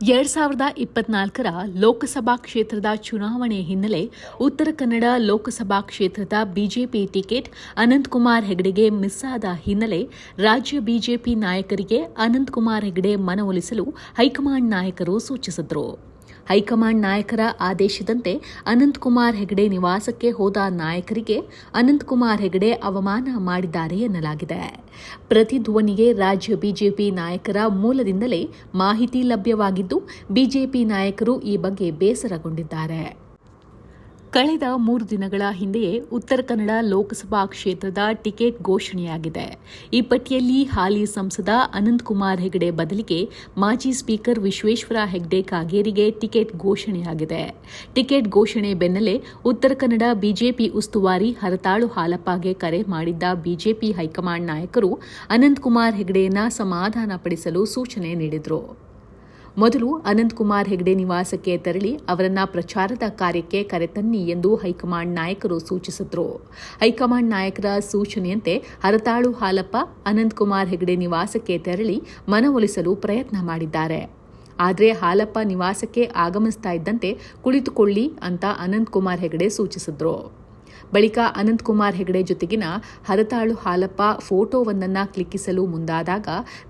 ಎರಡ್ ಸಾವಿರದ ಇಪ್ಪತ್ನಾಲ್ಕರ ಲೋಕಸಭಾ ಕ್ಷೇತ್ರದ ಚುನಾವಣೆ ಹಿನ್ನೆಲೆ ಉತ್ತರ ಕನ್ನಡ ಲೋಕಸಭಾ ಕ್ಷೇತ್ರದ ಬಿಜೆಪಿ ಟಿಕೆಟ್ ಅನಂತಕುಮಾರ್ ಹೆಗಡೆಗೆ ಮಿಸ್ ಆದ ಹಿನ್ನೆಲೆ ರಾಜ್ಯ ಬಿಜೆಪಿ ನಾಯಕರಿಗೆ ಅನಂತಕುಮಾರ್ ಹೆಗಡೆ ಮನವೊಲಿಸಲು ಹೈಕಮಾಂಡ್ ನಾಯಕರು ಸೂಚಿಸಿದರು. ಹೈಕಮಾಂಡ್ ನಾಯಕರ ಆದೇಶದಂತೆ ಅನಂತಕುಮಾರ್ ಹೆಗಡೆ ನಿವಾಸಕ್ಕೆ ಹೋದ ನಾಯಕರಿಗೆ ಅನಂತಕುಮಾರ್ ಹೆಗಡೆ ಅವಮಾನ ಮಾಡಿದ್ದಾರೆ ಎನ್ನಲಾಗಿದೆ. ಪ್ರತಿಧ್ವನಿಗೆ ರಾಜ್ಯ ಬಿಜೆಪಿ ನಾಯಕರ ಮೂಲದಿಂದಲೇ ಮಾಹಿತಿ ಲಭ್ಯವಾಗಿದ್ದು, ಬಿಜೆಪಿ ನಾಯಕರು ಈ ಬಗ್ಗೆ ಬೇಸರಗೊಂಡಿದ್ದಾರೆ. ಕಳೆದ ಮೂರು ದಿನಗಳ ಹಿಂದೆಯೇ ಉತ್ತರ ಕನ್ನಡ ಲೋಕಸಭಾ ಕ್ಷೇತ್ರದ ಟಿಕೆಟ್ ಘೋಷಣೆಯಾಗಿದೆ. ಈ ಪಟ್ಟಿಯಲ್ಲಿ ಹಾಲಿ ಸಂಸದ ಅನಂತಕುಮಾರ್ ಹೆಗಡೆ ಬದಲಿಗೆ ಮಾಜಿ ಸ್ಪೀಕರ್ ವಿಶ್ವೇಶ್ವರ ಹೆಗ್ಡೆ ಕಾಗೇರಿಗೆ ಟಿಕೆಟ್ ಘೋಷಣೆಯಾಗಿದೆ. ಟಿಕೆಟ್ ಘೋಷಣೆ ಬೆನ್ನಲ್ಲೇ ಉತ್ತರ ಕನ್ನಡ ಬಿಜೆಪಿ ಉಸ್ತುವಾರಿ ಹರತಾಳು ಹಾಲಪ್ಪಗೆ ಕರೆ ಮಾಡಿದ್ದ ಬಿಜೆಪಿ ಹೈಕಮಾಂಡ್ ನಾಯಕರು ಅನಂತಕುಮಾರ್ ಹೆಗಡೆಯನ್ನ ಸಮಾಧಾನಪಡಿಸಲು ಸೂಚನೆ ನೀಡಿದರು. ಮೊದಲು ಅನಂತಕುಮಾರ್ ಹೆಗಡೆ ನಿವಾಸಕ್ಕೆ ತೆರಳಿ ಅವರನ್ನ ಪ್ರಚಾರದ ಕಾರ್ಯಕ್ಕೆ ಕರೆತನ್ನಿ ಎಂದು ಹೈಕಮಾಂಡ್ ನಾಯಕರು ಸೂಚಿಸಿದ್ರು. ಹೈಕಮಾಂಡ್ ನಾಯಕರ ಸೂಚನೆಯಂತೆ ಹರತಾಳು ಹಾಲಪ್ಪ, ಅನಂತಕುಮಾರ್ ಹೆಗಡೆ ನಿವಾಸಕ್ಕೆ ತೆರಳಿ ಮನವೊಲಿಸಲು ಪ್ರಯತ್ನ ಮಾಡಿದ್ದಾರೆ. ಆದರೆ ಹಾಲಪ್ಪ ನಿವಾಸಕ್ಕೆ ಆಗಮಿಸ್ತಾ ಇದ್ದಂತೆ ಕುಳಿತುಕೊಳ್ಳಿ ಅಂತ ಅನಂತಕುಮಾರ್ ಹೆಗಡೆ ಸೂಚಿಸಿದ್ರು. ಬಳಿಕ ಅನಂತಕುಮಾರ್ ಹೆಗಡೆ ಜೊತೆಗಿನ ಹರತಾಳು ಹಾಲಪ್ಪ ಫೋಟೋವೊಂದನ್ನು ಕ್ಲಿಕ್ಕಿಸಲು ಮುಂದಾದಾಗ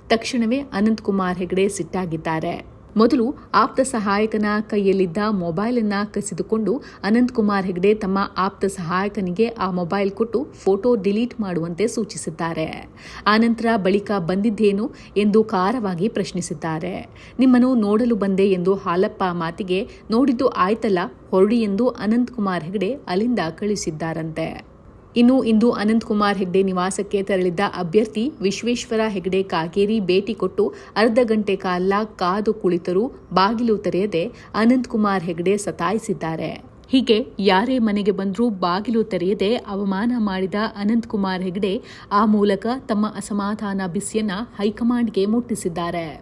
ತಕ್ಷಣವೇ ಅನಂತಕುಮಾರ್ ಹೆಗಡೆ ಸಿಟ್ಟಾಗಿದ್ದಾರೆ. ಮೊದಲು ಆಪ್ತ ಸಹಾಯಕನ ಕೈಯಲ್ಲಿದ್ದ ಮೊಬೈಲ್ ಅನ್ನ ಕಸಿದುಕೊಂಡು ಅನಂತಕುಮಾರ್ ಹೆಗ್ಡೆ ತಮ್ಮ ಆಪ್ತ ಸಹಾಯಕನಿಗೆ ಆ ಮೊಬೈಲ್ ಕೊಟ್ಟು ಫೋಟೋ ಡಿಲೀಟ್ ಮಾಡುವಂತೆ ಸೂಚಿಸಿದ್ದಾರೆ. ಆನಂತರ ಬಳಿಕ ಬಂದಿದ್ದೇನು ಎಂದು ಖಾರವಾಗಿ ಪ್ರಶ್ನಿಸಿದ್ದಾರೆ. ನಿಮ್ಮನ್ನು ನೋಡಲು ಬಂದೆ ಎಂದು ಹಾಲಪ್ಪ ಮಾತಿಗೆ ನೋಡಿದ್ದು ಆಯ್ತಲ್ಲ, ಹೊರಡಿ ಎಂದು ಅನಂತಕುಮಾರ್ ಹೆಗ್ಡೆ ಅಲ್ಲಿಂದ ಕಳಿಸಿದ್ದಾರಂತೆ ಇನ್ನು ಇಂದು ಅನಂತಕುಮಾರ್ ಹೆಗ್ಡೆ ನಿವಾಸಕ್ಕೆ ತೆರಳಿದ್ದ ಅಭ್ಯರ್ಥಿ ವಿಶ್ವೇಶ್ವರ ಹೆಗ್ಡೆ ಕಾಗೇರಿ ಭೇಟಿ ಕೊಟ್ಟು ಅರ್ಧ ಗಂಟೆ ಕಾಲ ಕಾದು ಕುಳಿತರೂ ಬಾಗಿಲು ತೆರೆಯದೆ ಅನಂತಕುಮಾರ್ ಹೆಗ್ಡೆ ಸತಾಯಿಸಿದ್ದಾರೆ. ಹೀಗೆ ಯಾರೇ ಮನೆಗೆ ಬಂದರೂ ಬಾಗಿಲು ತೆರೆಯದೆ ಅವಮಾನ ಮಾಡಿದ ಅನಂತಕುಮಾರ್ ಹೆಗ್ಡೆ ಆ ಮೂಲಕ ತಮ್ಮ ಅಸಮಾಧಾನ ಬಿಸಿಯನ್ನ ಹೈಕಮಾಂಡ್ಗೆ ಮುಟ್ಟಿಸಿದ್ದಾರೆ.